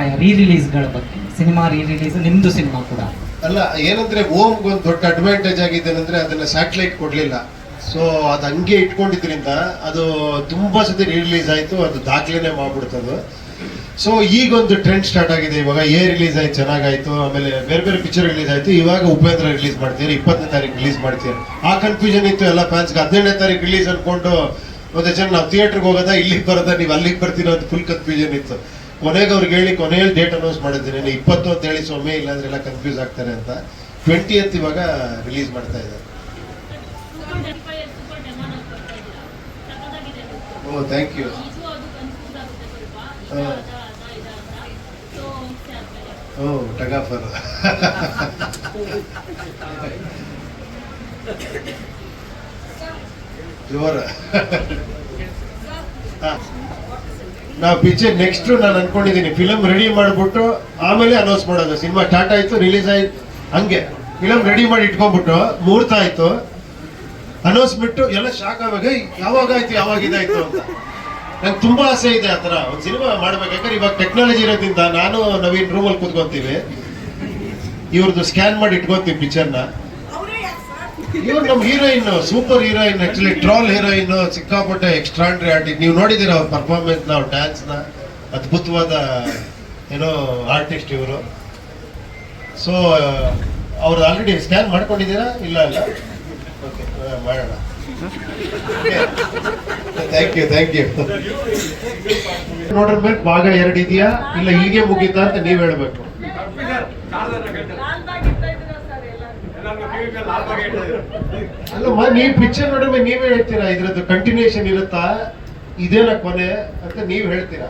ಅಭಿಪ್ರಾಯ ರೀ ರಿಲೀಸ್ಗಳ ಬಗ್ಗೆ, ಸಿನಿಮಾ ರೀ ರಿಲೀಸ್ ನಿಮ್ದು ಸಿನಿಮಾ ಕೂಡ. ಅಲ್ಲ, ಏನಂದ್ರೆ ಓಮ್ಗೆ ಒಂದು ದೊಡ್ಡ ಅಡ್ವಾಂಟೇಜ್ ಆಗಿದ್ದೇನೆಂದ್ರೆ ಅದನ್ನ ಸ್ಯಾಟಲೈಟ್ ಕೊಡ್ಲಿಲ್ಲ. ಸೊ ಅದು ಹಂಗೆ ಇಟ್ಕೊಂಡಿದ್ರಿಂದ ಅದು ತುಂಬಾ ಸತಿ ರಿಲೀಸ್ ಆಯ್ತು, ಅದು ದಾಖಲೆನೆ ಮಾಡ್ಬಿಡ್ತದು. ಸೊ ಈಗ ಒಂದು ಟ್ರೆಂಡ್ ಸ್ಟಾರ್ಟ್ ಆಗಿದೆ. ಇವಾಗ ಏ ರಿಲೀಸ್ ಆಯ್ತು, ಚೆನ್ನಾಗಾಯ್ತು. ಆಮೇಲೆ ಬೇರೆ ಬೇರೆ ಪಿಕ್ಚರ್ ರಿಲೀಸ್ ಆಯ್ತು. ಇವಾಗ ಉಪೇಂದ್ರ ರಿಲೀಸ್ ಮಾಡ್ತೀರಿ ಇಪ್ಪತ್ತನೇ ತಾರೀಕು ರಿಲೀಸ್ ಮಾಡ್ತೀರಿ ಆ ಕನ್ಫ್ಯೂಷನ್ ಇತ್ತು ಎಲ್ಲ ಫ್ಯಾನ್ಸ್ಗೆ ಹದಿನೇಳನೇ ತಾರೀಕು ರಿಲೀಸ್ ಅನ್ಕೊಂಡು ಮತ್ತೆ ಜನ ನಾವು ಥಿಯೇಟ್ರಿಗೆ ಹೋಗೋದಾ, ಇಲ್ಲಿಗೆ ಬರೋದಾ, ನೀವು ಅಲ್ಲಿಗೆ ಬರ್ತೀರೋ ಅಂತ ಫುಲ್ ಕನ್ಫ್ಯೂಷನ್ ಇತ್ತು. ಕೊನೆಗೆ ಅವ್ರಿಗೆ ಹೇಳಿ, ಕೊನೆಯಲ್ಲಿ ಡೇಟ್ ಅನೌನ್ಸ್ ಮಾಡಿದ್ದೀನಿ ಇಪ್ಪತ್ತು ಅಂತ ಹೇಳಿ ಸೊಮ್ಮೆ ಇಲ್ಲಾಂದ್ರೆ ಎಲ್ಲ ಕನ್ಫ್ಯೂಸ್ ಆಗ್ತಾರೆ ಅಂತ. ಟ್ವೆಂಟಿ ಇವಾಗ ರಿಲೀಸ್ ಮಾಡ್ತಾ ಇದ್ದಾರೆ. ಅಂತ ಓ ಥ್ಯಾಂಕ್ ಯು ಓ ಅದು ಕನ್ಫ್ಯೂಸ್ ಆಗುತ್ತೆ ಸ್ವಲ್ಪ ಹಾ. ಇದ ಅದ ಅದ ಇದ ಅಂತ ಸೊ ಮಿಕ್ಸ್ ಆದ್ಮೇಲೆ ಓ ಟಗಾಫರ್ ಜೋರ ನಾವು ಪಿಕ್ಚರ್ ನೆಕ್ಸ್ಟ್ ನಾನು ಅನ್ಕೊಂಡಿದ್ದೀನಿ ಫಿಲಮ್ ರೆಡಿ ಮಾಡಿಬಿಟ್ಟು ಆಮೇಲೆ ಅನೌನ್ಸ್ ಮಾಡೋದು. ಸಿನಿಮಾ ಸ್ಟಾರ್ಟ್ ಆಯಿತು ರಿಲೀಸ್ ಆಯ್ತು ಹಂಗೆ. ಫಿಲಮ್ ರೆಡಿ ಮಾಡಿ ಇಟ್ಕೊಂಡ್ಬಿಟ್ಟು ಮುಹೂರ್ತ ಆಯ್ತು. ಅನೌನ್ಸ್ ಬಿಟ್ಟು ಎಲ್ಲ ಶಾಕ್ ಆವಾಗ ಯಾವಾಗ ಆಯ್ತು, ಯಾವಾಗ ಇದಾಯ್ತು? ಅಂತ. ನಂಗೆ ತುಂಬಾ ಆಸೆ ಇದೆ ಆ ಥರ. ಒಂದು ಸಿನಿಮಾ ಮಾಡ್ಬೇಕು. ಯಾಕಂದ್ರೆ ಇವಾಗ ಟೆಕ್ನಾಲಜಿ ಇರೋದ್ರಿಂದ ನಾನು, ನವೀನ್ ರೂಮಲ್ಲಿ ಕೂತ್ಕೊಂತೀವಿ. ಇವ್ರದ್ದು ಸ್ಕ್ಯಾನ್ ಮಾಡಿ ಇಟ್ಕೊತೀವಿ ಪಿಕ್ಚರ್ನ ಇವ್ರು ನಮ್ಮ heroine super heroine actually troll heroine ಸಿಕ್ಕಾಪಟ್ಟೆ ಎಕ್ಸ್ಟ್ರಾಂಡ್ರಿ ಆರ್ಟಿಸ್ಟ್ ನೀವು ನೋಡಿದಿರ ಅವ್ರ ಪರ್ಫಾರ್ಮೆನ್ಸ್ನ, ಅವ್ರ ಡ್ಯಾನ್ಸ್ನ? ಅದ್ಭುತವಾದ, ಏನೋ ಆರ್ಟಿಸ್ಟ್ ಇವರು. ಸೊ ಅವ್ರು ಆಲ್ರೆಡಿ ಸ್ಕ್ಯಾನ್ ಮಾಡ್ಕೊಂಡಿದ್ದೀರಾ? ಇಲ್ಲ ಇಲ್ಲ. ಓಕೆ ಮಾಡೋಣ. ಥ್ಯಾಂಕ್ ಯು ಥ್ಯಾಂಕ್ ಯು ನೋಡ್ರ ಮೇಲೆ ಭಾಗ ಎರಡು ಇದೆಯಾ? ಇಲ್ಲ ಇಲ್ಲಿಗೆ ಮುಗೀತಾ ಅಂತ ನೀವು ಹೇಳ್ಬೇಕು. ಅಲ್ಲಮ್ಮ ನೀವ್ ಪಿಕ್ಚರ್ ನೋಡಿದ್ರೆ ನೀವೇ ಹೇಳ್ತೀರಾ ಇದ್ರದ್ದು ಕಂಟಿನ್ಯೂಷನ್ ಇರುತ್ತಾ? ಇದೇನ ಕೊನೆ ಅಂತ ನೀವ್ ಹೇಳ್ತೀರಾ?